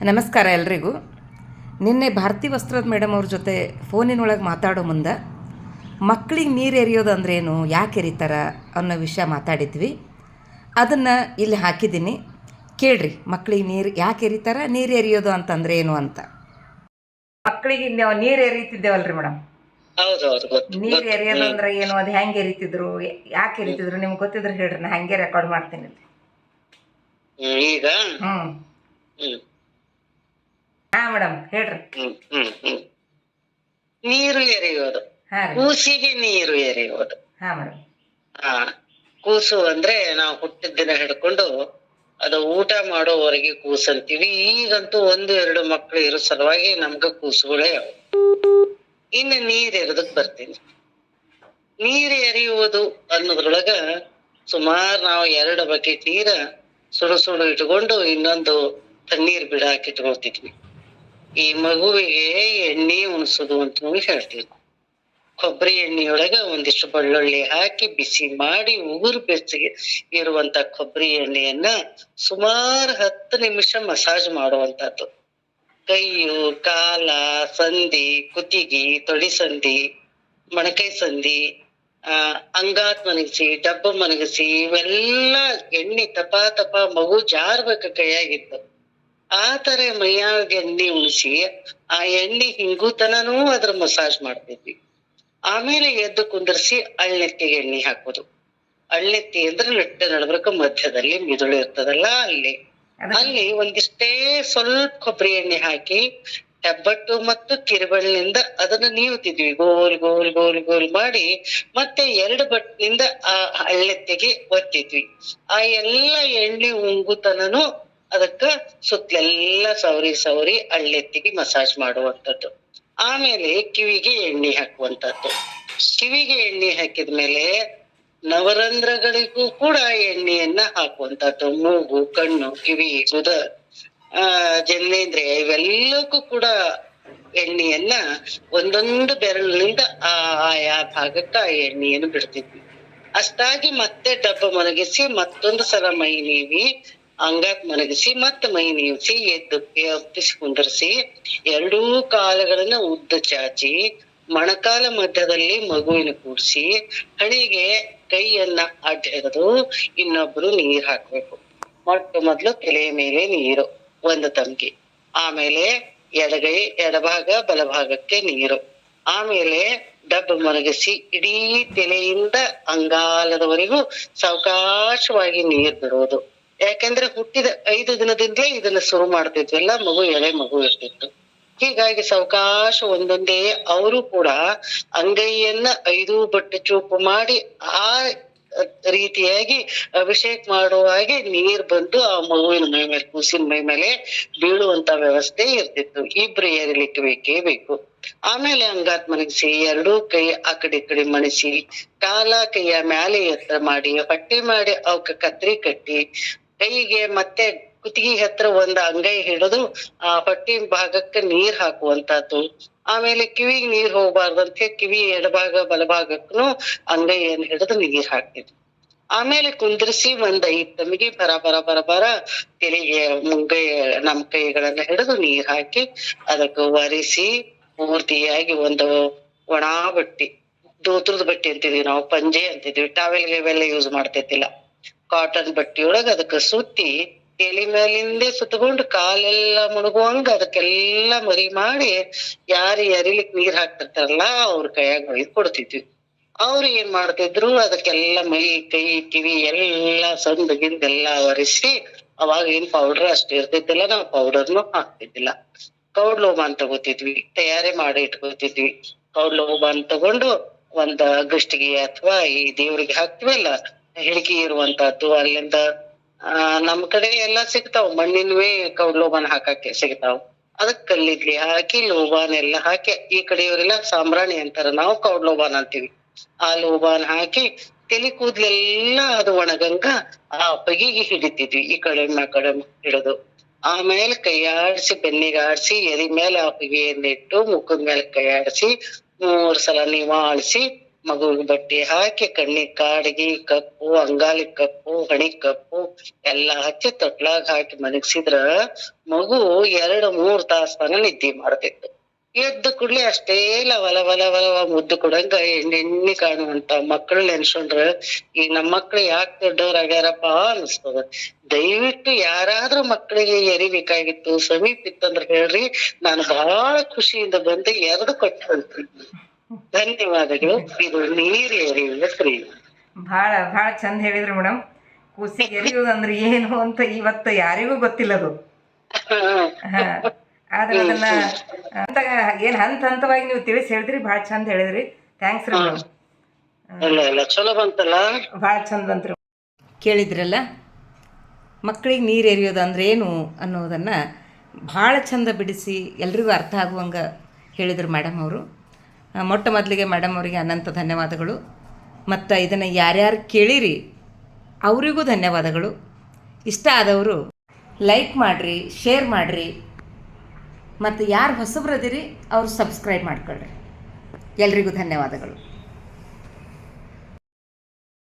ನಮಸ್ಕಾರ ಎಲ್ರಿಗೂ. ನಿನ್ನೆ ಭಾರತಿ ವಸ್ತ್ರದ ಮೇಡಮ್ ಅವ್ರ ಜೊತೆ ಫೋನಿನೊಳಗೆ ಮಾತಾಡೋ ಮುಂದೆ ಮಕ್ಕಳಿಗೆ ನೀರು ಎರಿಯೋದು ಅಂದ್ರೇನು ಯಾಕೆ ಎರಿತಾರ ಅನ್ನೋ ವಿಷಯ ಮಾತಾಡಿದ್ವಿ. ಅದನ್ನು ಇಲ್ಲಿ ಹಾಕಿದ್ದೀನಿ. ಕೇಳ್ರಿ ಮಕ್ಕಳಿಗೆ ನೀರು ಯಾಕೆ ಎರಿತಾರ ನೀರು ಎರಿಯೋದು ಅಂತಂದ್ರೆ ಏನು ಅಂತ. ಮಕ್ಕಳಿಗೆ ನೀರು ಎರಿತಿದ್ದೇವಲ್ರಿ ಮೇಡಮ್? ನೀರು ಎರಿಯೋದು ಅಂದ್ರೆ ಏನು ಅದು ಹೆಂಗೆ ಎರಿತಿದ್ರು ಯಾಕೆ ಎರಿತಿದ್ರು ನಿಮ್ಗೆ ಗೊತ್ತಿದ್ರೆ ಹೇಳ್ರಿ ನಾ ಹಂಗೆ ರೆಕಾರ್ಡ್ ಮಾಡ್ತೀನಿ. ಈಗ? ಹ್ಞೂ ಹ್ಮ್. ಹಾಂ ಮೇಡಮ್ ಹೇಳ್ರಿ. ನೀರು ಎರೆಯೋದು ಹಾಂ ರೀ. ಕೂಸಿಗೆ ನೀರು ಎರೆಯೋದು ಹಾ ಮೇಡಮ್ ಹಾ ಕೂಸು ಅಂದ್ರೆ ನಾವು ಹುಟ್ಟಿದ ದಿನ ಹಿಡ್ಕೊಂಡು ಅದು ಊಟ ಮಾಡೋವರೆಗೆ ಕೂಸು ಅಂತೀವಿ ಈಗಂತೂ ಒಂದು ಎರಡು ಮಕ್ಳು ಇರೋ ಸಲುವಾಗಿ ನಮ್ಗ ಕೂಸುಗಳೇ ಅವು. ಇನ್ನು ನೀರ್ ಎರೆದಕ್ ಬರ್ತೀನಿ. ನೀರ್ ಎರೆಯುವುದು ಅನ್ನೋದ್ರೊಳಗ ಸುಮಾರು ನಾವು ಎರಡು ಬಕೆಟ್ ನೀರ ಸುಡು ಸುಡು ಇಟ್ಕೊಂಡು ಇನ್ನೊಂದು ತಣ್ಣೀರ್ ಬಿಡಾಕ್ ಇಟ್ಕೊಳ್ತಿದ್ವಿ. ಈ ಮಗುವಿಗೆ ಎಣ್ಣೆ ಉಣಿಸೋದು ಅಂತ ಹೇಳ್ತೀವಿ ಕೊಬ್ಬರಿ ಎಣ್ಣೆಯೊಳಗ ಒಂದಿಷ್ಟು ಬೆಳ್ಳುಳ್ಳಿ ಹಾಕಿ ಬಿಸಿ ಮಾಡಿ ಉಗುರು ಬೆಚ್ಚಗೆ ಇರುವಂತ ಕೊಬ್ಬರಿ ಎಣ್ಣೆಯನ್ನ ಸುಮಾರು ಹತ್ತು ನಿಮಿಷ ಮಸಾಜ್ ಮಾಡುವಂತದ್ದು ಕೈಯು, ಕಾಲ, ಸಂಧಿ, ಕುತ್ತಿಗೆ, ತೊಡಿ ಸಂಧಿ, ಮೊಣಕೈ ಸಂಧಿ, ಆ, ಅಂಗಾತ್ ಮನಗಿಸಿ, ಡಬ್ಬ ಮನಗಿಸಿ ಇವೆಲ್ಲ ಎಣ್ಣೆ ತಪಾ ತಪಾ ಮಗು ಜಾರ್ಬೇಕ ಕೈಯಾಗಿತ್ತು. ಆ ತರ ಮೈಯಾಗ ಎಣ್ಣೆ ಉಣಿಸಿ ಆ ಎಣ್ಣೆ ಹಿಂಗುತನನೂ ಅದ್ರ ಮಸಾಜ್ ಮಾಡ್ತಿದ್ವಿ ಆಮೇಲೆ ಎದ್ದು ಕುಂದರ್ಸಿ ಅಳ್ಳೆತ್ತಿಗೆ ಎಣ್ಣೆ ಹಾಕೋದು. ಅಳ್ಳೆತ್ತಿ ಅಂದ್ರೆ ನೆಟ್ಟ ನಡಬರ್ಕ ಮಧ್ಯದಲ್ಲಿ ಮಿದುಳು ಇರ್ತದಲ್ಲ ಅಲ್ಲಿ. ಅಲ್ಲಿ ಒಂದಿಷ್ಟೇ ಸ್ವಲ್ಪ ಕೊಬ್ಬರಿ ಎಣ್ಣೆ ಹಾಕಿ ಹೆಬ್ಬಟ್ಟು ಮತ್ತು ಕಿರುಬಳ್ಳಿನಿಂದ ಅದನ್ನ ನೀವುತ್ತಿದ್ವಿ ಗೋಲ್ ಗೋಲ್ ಗೋಲ್ ಗೋಲ್ ಮಾಡಿ ಮತ್ತೆ ಎರಡು ಬಟ್ಟಿನಿಂದ ಆ ಅಳ್ಳೆತ್ತಿಗೆ ಒತ್ತಿದ್ವಿ. ಆ ಎಲ್ಲ ಎಣ್ಣೆ ಉಂಗುತನನು ಅದಕ್ಕ ಸುತ್ತಲೆಲ್ಲ ಸವರಿ ಸವರಿ ಹಳ್ಳೆತ್ತಿಗೆ ಮಸಾಜ್ ಮಾಡುವಂತದ್ದು ಆಮೇಲೆ ಕಿವಿಗೆ ಎಣ್ಣೆ ಹಾಕುವಂತದ್ದು ಕಿವಿಗೆ ಎಣ್ಣೆ ಹಾಕಿದ್ಮೇಲೆ ನವರಂಧ್ರಗಳಿಗೂ ಕೂಡ ಎಣ್ಣೆಯನ್ನ ಹಾಕುವಂತದ್ದು ಮೂಗು, ಕಣ್ಣು, ಕಿವಿ ಗುದ ಆ, ಜನನೇಂದ್ರಿಯ ಇವೆಲ್ಲಕ್ಕೂ ಕೂಡ ಎಣ್ಣೆಯನ್ನ ಒಂದೊಂದು ಬೆರಳಿನಿಂದ ಆ, ಆಯಾ ಭಾಗಕ್ಕ ಆ ಎಣ್ಣೆಯನ್ನು ಬಿಡ್ತಿದ್ವಿ. ಅಷ್ಟಾಗಿ ಮತ್ತೆ ಡಬ್ಬ ಮಲಗಿಸಿ ಮತ್ತೊಂದು ಸಲ ಮೈ ನೀವಿ ಅಂಗಾತ್ ಮಲಗಿಸಿ ಮತ್ತೆ ಮೈ ನೀವಿಸಿ ಎದ್ದು ಎಬ್ಬಿಸಿ ಕುಂದರ್ಸಿ ಎರಡೂ ಕಾಲುಗಳನ್ನ ಉದ್ದ ಚಾಚಿ ಮೊಣಕಾಲ ಮಧ್ಯದಲ್ಲಿ ಮಗುವಿನ ಕೂಡಿಸಿ ಹಣೆಗೆ ಕೈಯನ್ನ ಅಡ್ಡ ಹಿಡಿದು ಇನ್ನೊಬ್ರು ನೀರ್ ಹಾಕ್ಬೇಕು. ಮೊಟ್ಟ ಮೊದಲು ತಲೆ ಮೇಲೆ ನೀರು, ಒಂದು ತಂಕಿ ಆಮೇಲೆ ಎಡಗೈ, ಎಡಭಾಗ, ಬಲಭಾಗಕ್ಕೆ ನೀರು. ಆಮೇಲೆ ಡಬ್ಬ ಮಲಗಿಸಿ ಇಡೀ ತಲೆಯಿಂದ ಅಂಗಾಲದವರೆಗೂ ಸಾವಕಾಶವಾಗಿ ನೀರ್ ಬಿಡೋದು. ಯಾಕಂದ್ರೆ ಹುಟ್ಟಿದ ಐದು ದಿನದಿಂದಲೇ ಇದನ್ನ ಶುರು ಮಾಡ್ತಿದ್ವಲ್ಲ ಮಗು ಎಳೆ ಮಗು ಇರ್ತಿತ್ತು. ಹೀಗಾಗಿ ಸಾವಕಾಶ ಒಂದೊಂದೇ, ಅವರು ಕೂಡ ಅಂಗೈಯನ್ನ ಐದು ಬಟ್ಟೆ ಚೂಪು ಮಾಡಿ ಆ ರೀತಿಯಾಗಿ ಅಭಿಷೇಕ್ ಮಾಡುವ ಹಾಗೆ ನೀರ್ ಬಂದು ಆ ಮಗುವಿನ ಮೈ ಮೇಲೆ, ಕೂಸಿನ ಮೈ ಮೇಲೆ ಬೀಳುವಂತ ವ್ಯವಸ್ಥೆ ಇರ್ತಿತ್ತು. ಇಬ್ರು ಏರಿಲಿಕ್ಕೆ ಬೇಕೇ. ಬೇಕು ಆಮೇಲೆ ಅಂಗಾತ್ ಮನಗಿಸಿ ಎರಡೂ ಕೈ ಆ ಕಡೆ ಕಡೆ ಮಣಿಸಿ, ಕಾಲ ಕೈಯ ಮ್ಯಾಲೆ ಎತ್ತರ ಮಾಡಿ ಹೊಟ್ಟೆ ಮಾಡಿ, ಅವಕ್ಕ ಕತ್ರಿ ಕಟ್ಟಿ ಕೈಗೆ ಮತ್ತೆ ಕುತ್ತಿಗೆ ಹತ್ರ ಒಂದ್ ಅಂಗೈ ಹಿಡಿದು, ಆ ಹೊಟ್ಟಿ ಭಾಗಕ್ಕೆ ನೀರ್ ಹಾಕುವಂತದ್ದು ಆಮೇಲೆ ಕಿವಿಗೆ ನೀರ್ ಹೋಗ್ಬಾರ್ದಂತ ಹೇಳಿ ಕಿವಿ ಎಡಭಾಗ ಬಲಭಾಗಕ್ಕೂ ಅಂಗೈಯನ್ನು ಹಿಡಿದು ನೀರ್ ಹಾಕ್ತಿದ್ವಿ ಆಮೇಲೆ ಕುಂದ್ರಿಸಿ ಒಂದ್ ಐದ್ ತಮಿಗೆ ಬರ ಬರ ಬರ ಬರ ತೆಲಿಗೆ, ಮುಂಗೈ, ನಮ್ ಕೈಗಳನ್ನ ಹಿಡಿದು ನೀರ್ ಹಾಕಿ ಅದಕ್ಕೆ ಒರೆಸಿ ಪೂರ್ತಿಯಾಗಿ ಒಂದು ಒಣ ಬಟ್ಟಿ, ದೂತ್ರದ ಬಟ್ಟಿ ಅಂತಿದ್ವಿ ನಾವು, ಪಂಜೆ ಅಂತಿದ್ವಿ. ಟಾವೆಲ್ ಇವೆಲ್ಲ ಯೂಸ್ ಮಾಡ್ತಿದ್ದಿಲ್ಲ. ಕಾಟನ್ ಬಟ್ಟಿಯೊಳಗ ಅದಕ್ಕ ಸುತ್ತಿ ಎಲಿ ಮೇಲಿಂದೆ ಸುತ್ತಕೊಂಡು ಕಾಲೆಲ್ಲ ಮುಳುಗುವಂಗ ಅದಕ್ಕೆಲ್ಲ ಮರಿ ಮಾಡಿ ಯಾರು ಎರಿಲಿಕ್ ನೀರ್ ಹಾಕ್ತಿರ್ತಾರಲ್ಲ ಅವ್ರ ಕೈಯಾಗ ಒಯ್ದು ಕೊಡ್ತಿದ್ವಿ. ಅವ್ರು ಏನ್ ಮಾಡ್ತಿದ್ರು ಅದಕ್ಕೆಲ್ಲ ಮೈ, ಕೈ, ಕಿವಿ ಎಲ್ಲ ಎಲ್ಲಾ ಒರೆಸಿ ಅವಾಗ ಏನ್ ಪೌಡರ್ ಅಷ್ಟು ಇರ್ತಿದ್ದಿಲ್ಲ, ನಾವು ಪೌಡರ್ನು ಹಾಕ್ತಿದ್ದಿಲ್ಲ. ಕೌಡ್ಲೋಬಾನ್ ತಗೋತಿದ್ವಿ, ತಯಾರಿ ಮಾಡಿ ಇಟ್ಕೋತಿದ್ವಿ. ಕೌಡ್ಲೋಬಾನ್ ತಗೊಂಡು ಒಂದ್ ಗಷ್ಟಿಗೆ ಅಥವಾ ಈ ದೇವ್ರಿಗೆ ಹಾಕ್ತಿವಲ್ಲ ಹಿಡಿಕಿ ಇರುವಂತದ್ದು ಅಲ್ಲಿಂದ, ಆ ನಮ್ ಕಡೆ ಎಲ್ಲಾ ಸಿಗ್ತಾವ. ಮಣ್ಣಿನವೇ ಕೌಡ್ಲೋಬಾನ್ ಹಾಕಕ್ಕೆ ಸಿಗ್ತಾವ. ಅದಕ್ ಕಲ್ಲಿದ್ಲಿ ಹಾಕಿ ಲೋಬಾನ್ ಎಲ್ಲಾ ಹಾಕಿ, ಈ ಕಡೆಯವರೆಲ್ಲ ಸಾಂಬ್ರಾಣಿ ಅಂತಾರ. ನಾವು ಕೌಡ್ಲೋಬಾನ್ ಅಂತೀವಿ. ಆ ಲೋಬಾನ್ ಹಾಕಿ, ತಲೆ ಕೂದ್ಲೆಲ್ಲ ಅದು ಒಣಗಂಗ ಆ ಪಗಿಗೆ ಹಿಡಿತಿದ್ವಿ. ಈ ಕಡೆ ಆ ಕಡೆ ಹಿಡಿದು. ಆಮೇಲೆ ಕೈಯಾಡಿಸಿ ಬೆನ್ನಿಗೆ ಆಡಿಸಿ ಎದಿ ಮೇಲೆ ಆ ಇಟ್ಟು, ಮುಖದ ಮೇಲೆ ಕೈ ಆಡಿಸಿ ಮೂರ್ ಸಲ ನಿವಾಳಿಸಿ ಮಗುವಿಗೆ ಬಟ್ಟೆ ಹಾಕಿ, ಕಣ್ಣಿಗೆ ಕಾಡಿಗೆ ಕಪ್ಪು ಅಂಗಾಲಿ ಕಪ್ಪು ಹಣಿ ಕಪ್ಪು, ಎಲ್ಲಾ ಹಚ್ಚಿ ತೊಟ್ಲಾಗ ಹಾಕಿ ಮಲಗಿಸಿದ್ರ ಮಗು ಎರಡು, ಮೂರ್ ತಾಸ್ ತನ ನಿದ್ದೆ ಮಾಡ್ತಿತ್ತು. ಎದ್ದ ಕೂಡ್ಲೆ ಅಷ್ಟೇ ಲವ ಲವ ಲವ ಲವ ಮುದ್ದು ಕೊಡಂಗ ಎಣ್ಣೆಣ್ಣಿ ಎಣ್ಣೆ ಕಾಣುವಂತ ಮಕ್ಕಳು ನೆನ್ಸ್ಕೊಂಡ್ರ, ಈ ನಮ್ಮ ಮಕ್ಳು ಯಾಕೆ ದೊಡ್ಡವರಾಗ್ಯಾರಪ್ಪ ಅನಿಸ್ತದ ದಯವಿಟ್ಟು ಯಾರಾದ್ರೂ ಮಕ್ಕಳಿಗೆ ಎರಿಬೇಕಾಗಿತ್ತು, ಸಮೀಪ ಇತ್ತಂದ್ರ ಹೇಳ್ರಿ, ನಾನು ಬಹಳ ಖುಷಿಯಿಂದ ಬಂದು ಎರೆದು ಕೊಟ್ಟು ಧನ್ಯವಾದಗಳು. ಇದು ನೀರು ಎರೆಯುವ ಕ್ರಿಯೆ ಭಾಳ ಭಾಳ ಚಂದ ಹೇಳಿದ್ರಿ ಮೇಡಮ್ ಕೂಸಿ ಎರಿಯೋದಂದ್ರ ಏನು ಅಂತ ಇವತ್ತು ಯಾರಿಗೂ ಗೊತ್ತಿಲ್ಲ ಅದು. ಆದ್ರೆ ಅದನ್ನ ಅಂತ ಏನು ಹಂತ ಹಂತವಾಗಿ ನೀವು ತಿಳಿಸಿ ಹೇಳಿದ್ರಿ ಭಾಳ ಚಂದ ಹೇಳಿದ್ರಿ. ಥ್ಯಾಂಕ್ಸ್ ರೀ ಮೇಡಮ್ ಚಲೋ ಬಂತಲ್ಲ? ಭಾಳ ಚಂದ ಬಂತ್ರಿ ಕೇಳಿದ್ರಲ್ಲ ಮಕ್ಕಳಿಗೆ ನೀರು ಎರೆಯೋದು ಅಂದ್ರೆ ಏನು ಅನ್ನೋದನ್ನು ಭಾಳ ಚಂದ ಬಿಡಿಸಿ ಎಲ್ರಿಗೂ ಅರ್ಥ ಆಗುವಂಗೆ ಹೇಳಿದರು ಮೇಡಮ್ ಅವರು. ಮೊಟ್ಟ ಮೊದಲಿಗೆ ಮೇಡಮ್ ಅವರಿಗೆ ಅನಂತ ಧನ್ಯವಾದಗಳು. ಮತ್ತು ಇದನ್ನು ಯಾರ್ಯಾರು ಕೇಳಿರಿ, ಅವರಿಗೂ ಧನ್ಯವಾದಗಳು. ಇಷ್ಟ ಆದವರು ಲೈಕ್ ಮಾಡಿರಿ ಶೇರ್ ಮಾಡಿರಿ. ಮತ್ತು ಯಾರು ಹೊಸಬ್ರದಿರಿ ಅವರು ಸಬ್ಸ್ಕ್ರೈಬ್ ಮಾಡ್ಕೊಳ್ರಿ. ಎಲ್ರಿಗೂ ಧನ್ಯವಾದಗಳು.